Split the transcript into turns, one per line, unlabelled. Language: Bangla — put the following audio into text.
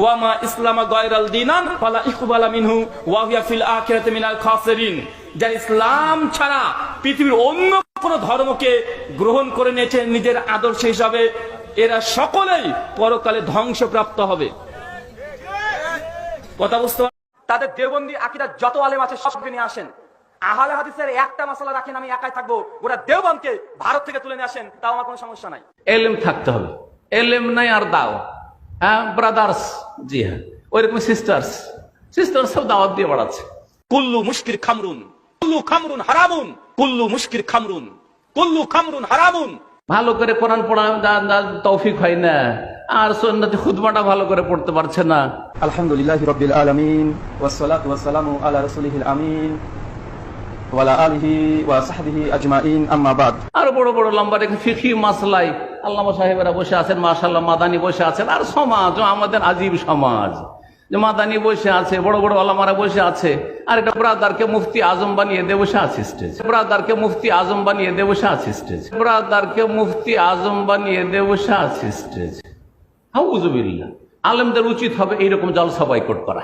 ওয়ামা ইসলামা গয়রাল দিনান ফালা ইকবালা মিনহু ওয়া হুয়া ফিল আখিরাতি মিনাল খাসিরিন। যারা ইসলাম ছাড়া পৃথিবীর অন্য কোন ধর্মকে গ্রহণ করে নিয়েছে নিজের আদর্শ হিসাবে, এরা সকলেই পরকালে ধ্বংসপ্রাপ্ত হবে। কথা বুঝতে
তাদের দেওবন্দি আকিদার যত আলেম আছে সবকে নিয়ে আসেন। আহলে হাদিসের একটা মশলা রাখেন, আমি একাই থাকব। গোটা দেওবন্দকে ভারত থেকে তুলে নিয়ে আসেন, তাও আমার কোনো সমস্যা নাই।
এলেম থাকতে হবে। এলেম নাই আর দাও হ্যাঁ ব্রাদার্স জি হ্যাঁ। ওইরকম সিস্টার্স সিস্টার্স সব দাওয়াত দিয়ে বাড়াচ্ছে।
কুল্লু মুশকির খামরুন কুল্লু খামরুন হারামুন কুল্লু মুশকির খামরুন কুল্লু খামরুন হারামুন।
ভালো করে কোরআন পড়া তৌফিক হয় না। আর সন্ন্যতে খুদবাটা ভালো করে পড়তে পারছে না।
আলহামদুলিল্লাহ রবিল আলমিন ওয়াসালাত ওয়াসালামু আলা রসুলিহিল আমিন ওয়ালা আলিহি ওয়া সাহবিহি আজমাইন আম্মা বাদ।
আর বড় বড় লম্বা রেখে ফিকি মাসলাই আল্লামা সাহেবেরা বসে আছেন মাশাল্লাহ মাদানি বসে আছেন, আর সমাজ, আমাদের আজীব সমাজ। যে মাদানি বসে আছে, বড় বড় আলামারা বসে আছে, আর এটা ব্রাদারকে মুফতি আজম বানিয়ে দিয়ে বসে আছে স্টেজ ব্রাদারকে মুফতি আজম বানিয়ে দিয়ে বসে আছে স্টেজ ব্রাদারকে মুফতি আজম বানিয়ে দিয়ে বসে আছে স্টেজ হাউজুবিল্লাহ, আলেমদের উচিত হবে এইরকম জলসা বয়কট করা